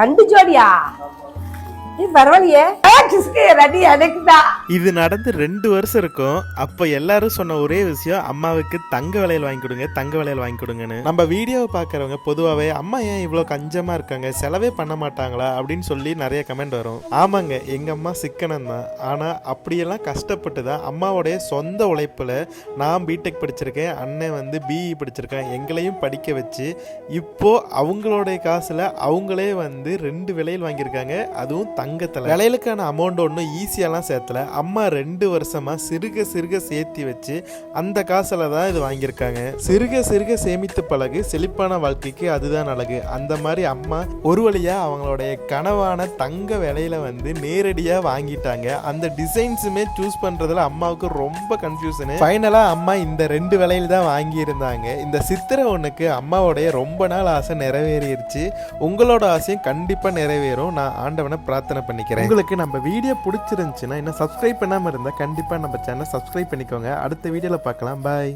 ரெண்டு ஜோடியா? இது நடந்து ரெண்டு வருஷம் இருக்கும். அப்போ எல்லாரும் சொன்ன ஒரே விஷயம் அம்மாவுக்கு தங்க வளையல் வாங்கி கொடுங்க தங்க வளையல் வாங்கி கொடுங்கன்னு. நம்ம வீடியோவை பார்க்குறவங்க பொதுவாகவே அம்மா ஏன் இவ்வளோ கஞ்சமாக இருக்காங்க? செலவே பண்ண மாட்டாங்களா? அப்படின்னு சொல்லி நிறைய கமெண்ட் வரும். ஆமாங்க எங்கள் அம்மா சிக்கனம் தான். ஆனால் அப்படியெல்லாம் கஷ்டப்பட்டு தான் அம்மாவுடைய சொந்த உழைப்பில் நான் பிடெக் படிச்சிருக்கேன் அண்ணன் வந்து பிஇ படிச்சிருக்கேன் எங்களையும் படிக்க வச்சு இப்போ அவங்களுடைய காசில் அவங்களே வந்து ரெண்டு விலையில் வாங்கியிருக்காங்க. அதுவும் தங்கத்தில் விலையிலுக்கான அமௌண்ட் ஒன்றும் ஈஸியாலாம் சேர்த்தல. அம்மா ரெண்டு வருஷமாக சிறுக சிறுக சேர்த்தி வச்சு அந்த காசில் தான் இது வாங்கியிருக்காங்க. சிறுக சிறுக சேமித்து பழகு செழிப்பான வாழ்க்கைக்கு அதுதான் அழகு. அந்த மாதிரி அம்மா ஒரு வழியாக அவங்களுடைய கனவான தங்க விலையில வந்து நேரடியாக வாங்கிட்டாங்க. அந்த டிசைன்ஸுமே சூஸ் பண்ணுறதுல அம்மாவுக்கு ரொம்ப கன்ஃபியூஷனு ஃபைனலாக அம்மா இந்த ரெண்டு விலையில் தான் வாங்கியிருந்தாங்க. இந்த சித்திரை ஒன்றுக்கு அம்மாவுடைய ரொம்ப நாள் ஆசை நிறைவேறிடுச்சு உங்களோட ஆசையும் கண்டிப்பாக நிறைவேறும். நான் ஆண்டவனை பிரார்த்தனை பிரார்த்தனை பண்ணிக்கிறேன். உங்களுக்கு நம்ம வீடியோ பிடிச்சிருந்துச்சுன்னா இன்னும் சப்ஸ்கிரைப் பண்ணாமல் இருந்தால் கண்டிப்பாக நம்ம சேனல் சப்ஸ்கிரைப் பண்ணிக்கோங்க. அடுத்த வீடியோவில் பார்க்கலாம். பாய்